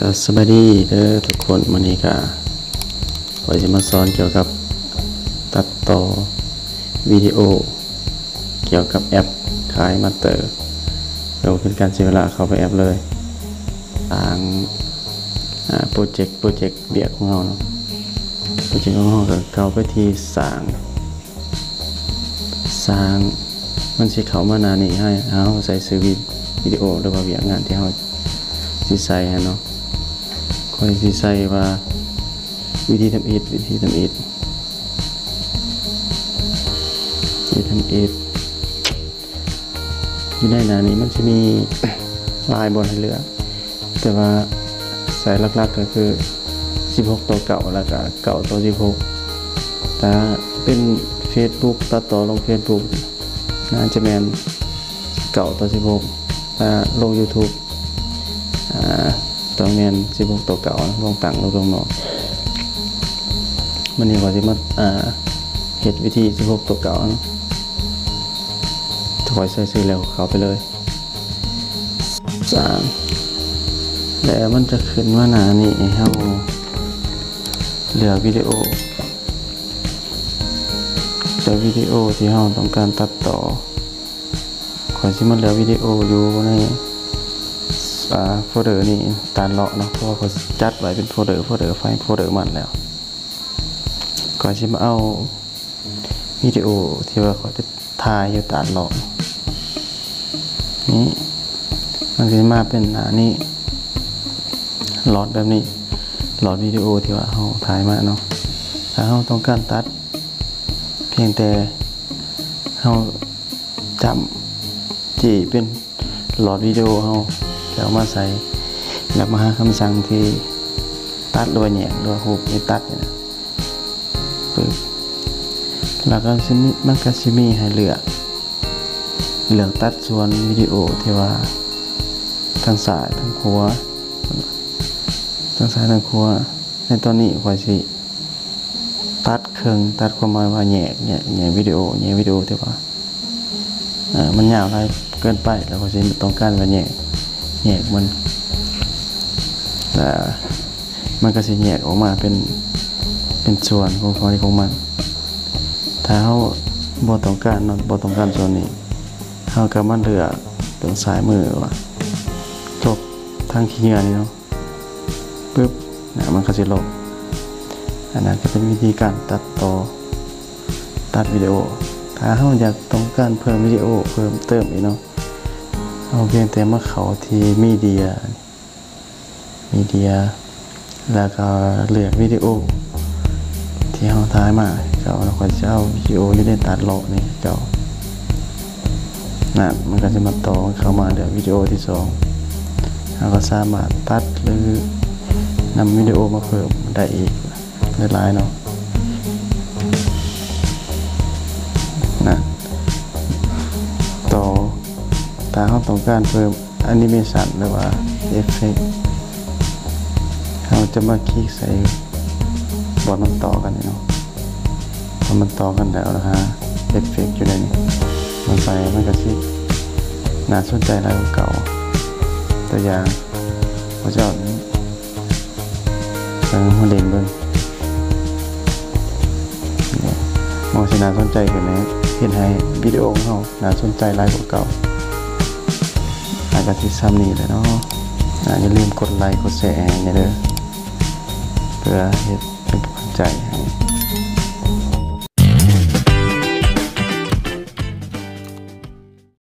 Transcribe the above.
ก็สวัสดีเด้อทุกคนวันนี้ก็ขอจะมาสอนเกี่ยวกับตัดต่อวิดีโอ เกี่ยวกับแอปขายมาเตอร์เราเป็นการเสียเวลาเข้าไปแอปเลยทางโปรเจกต์โปรเจกต์เบียกของเราเนาะโปรเจกต์ของเราก็เข้าไปที่สร้างสร้างมันสิเขามานานี่ให้เอาใส่ซื้อวิดีโอหรือว่าเบียกงานที่เราสิใส่ให้เนาะ คอยสิใส่ว่าวิธีทำอิฐวิธีทำอิฐวิธีทำอิฐยู่ในหนานี้มันจะมีลายบนให้เลือกแต่ว่าส่หลักๆก็คือ 16 ตัวเก่าแล้วก็เก่าตัว 16แต่เป็น Facebook ตัดต่อลง Facebook น่าจะแมนเก่าตัว 16ถ้าลง YouTube อ่า ต้องเรียน16ตัวเก่าลงต่างลงตรงนอกมันนี่ก็สิมาอ่าเฮ็ดวิธี16ตัวเก่าถอยใส่ซื้อแล้วเขาไปเลยสามแล้วมันจะขึ้นว่าหนานี่ให้เฮาเหลือวิดีโอเหลือวิดีโอที่เฮาต้องการตัดต่อขอยสิมันเหลือวิดีโออยู่ใน โฟลเดอร์นี่ตานเลาะเนาะเพราะว่าเขาจัดไว้เป็นโฟลเดอร์โฟลเดอร์ไฟล์โฟลเดอร์มันแล้วก่อนที่มาเอาวิดีโอที่ว่าเขาจะถ่ายอยู่ตานเลาะนี่มันจะมาเป็นหน้านี้หลอดแบบนี้หลอดวิดีโอที่ว่าเขาถ่ายมาเนาะถ้าเขาต้องการตัด เพียงแต่เขาจำที่เป็นหลอดวิดีโอเขา แล้วมาใส่แล้วมาหาคำสั่งที่ตัดด้วยเนี่ยด้วยหูนี่ตัดเนี่ยนะปึ๊บแล้วก็จะมีมันก็จะมีให้เลือกเลือกตัดส่วนวิดีโอที่ว่าทางซ้ายทางขวาทางซ้ายทางขวาในตอนนี้ข่อยสิตัดเครื่องตัดความหมายว่าแยกแยกแยกวิดีโอแยกวิดีโอที่ว่ามันยาวอะไรเกินไปแล้วก็สิต้องการว่าแยก แยกมันแต่มันก็จะแยกออกมาเป็นเป็นส่วนของของของมัน ถ้าเขาบอต้องการเนาะบอต้องการส่วนนี้เขาก็มันเลือกตรงซ้ายมือว่าจบทางขี้เหงื่อนี่เนาะปึ๊บนะมันก็จะลบอันนั้นก็เป็นวิธีการตัดต่อตัดวิดีโอ ถ้าเขาอยากต้องการเพิ่มวิดีโอเพิ่มเติมอีกเนาะ เอาเพียงแต่เมาเขาที่มีเดีย มีเดีย แล้วก็เลือกวิดีโอ ที่เขาท้ายมาเจ้าแล้วก็จะเอาวิดีโออยู่ในตัดเลาะนี่เจ้านั่นมันก็จะมาต่อเข้ามาเดี๋ยววิดีโอที่สองเราก็สามารถตัดหรือนำวิดีโอมาเพิ่มได้อีกหลายๆเนาะ ถ้าเขาต้องการเพิ่มแอนิเมชันหรือว่าเอฟเฟกเขาจะมาคลิกใส่บอลมันต่อกันเนาะพอมันต่อกันแล้วนะฮะเอฟเฟกอยู่ในนี้มันใส่มันก็สิน่าสนใจอะไรเก่า ตัวอย่างเขาจะเอาใส่มาเด่นเบิ่งเนี่ยมองสิน่าสนใจกันนะเห็นให้วิดีโอของเขาน่าสนใจหลายกว่าเก่า อาจจะที่ซ้ำนี่เลยเนาะอย่าลืมกดไลค์กดแชร์อย่าเด้อเพื่อเห็นเป็นกำลังใจให้